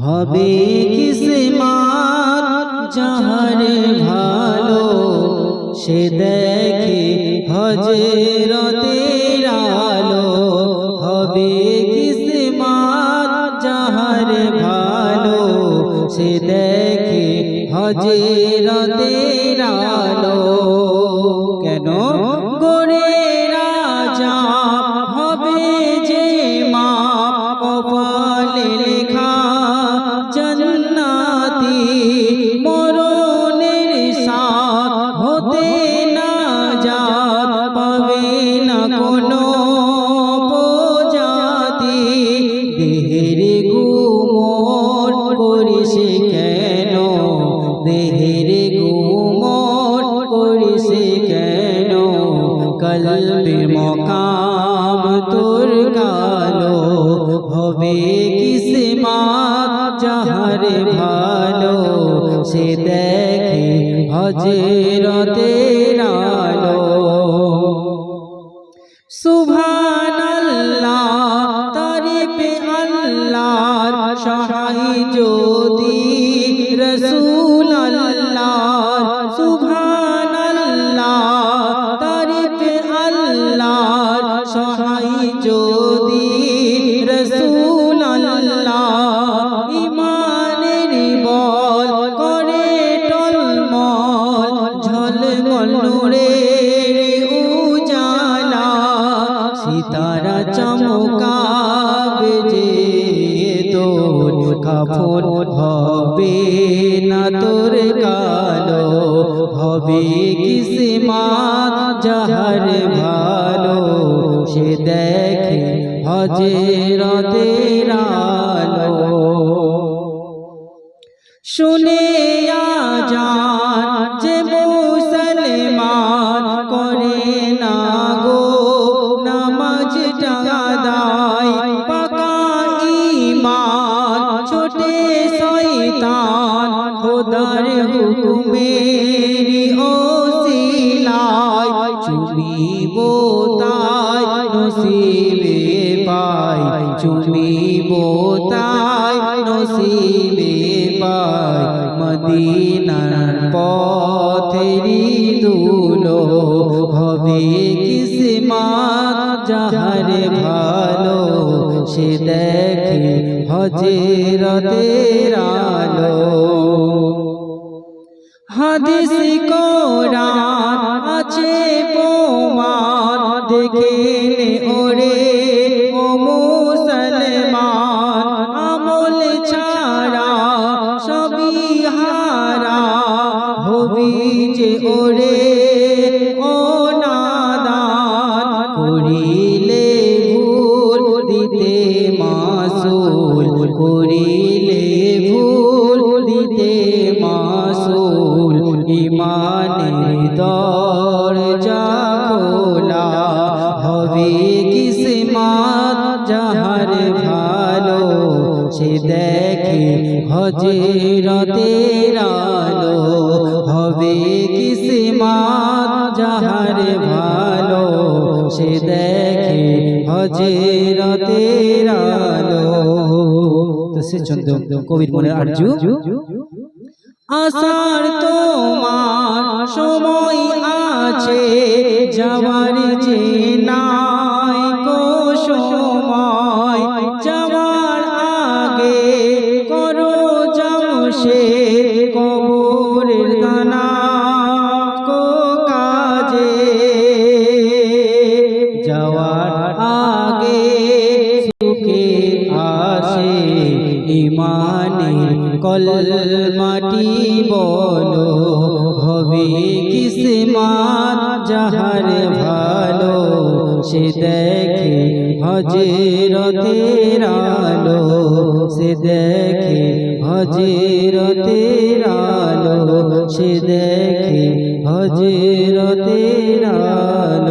হবে কিসমাত যাহার ভালো, সে দেখে হজরতের আলো। হবে কিসমাত যাহার ভালো, সে দেখে হজরতের আলো। কলবে মকাম তোর কালো হবে কিসমাত যাহার ভালো, সে দেখে হজরতের আলো সুবহানাল্লাহ, তারিফ আল্লাহর নূরের উজালা, সিতারা চমকাবে যে তোর কাফন হবে না তোর কালো, হবে কিসমাত যাহার ভালো, সে দেখে হজরতের আলো। শুনে আজান যে হুকুমের ওসিলায় চুমিব তাই, নসিবে পাই। চুমিব তাই, নসিবে পাই। মদিনার পথেরি দুলো হবে কিসমাত যাহার ভালো সে দেখে হজরতের আলো। হাদিস কোরআন আছে প্রমাণ। দেখে নে ওরে ও মুসলমান, আমল ছাড়া সবই হারা হবি যে ওরে হজরতের আলো হবে কিসমাত, যাহার ভালো সে দেখে হজরতের আলো। তো সে চন্দ্র কবির মনে আরজু আসার তোমার সময় আছে, যাওয়ার যে কো সময়। ইমানের কলমাটি বলো, হবে কিসমাত যাহার ভালো, সে দেখে হজরতের আলো, সে দেখে হজরতের আলো, সে দেখে হজরতের আলো।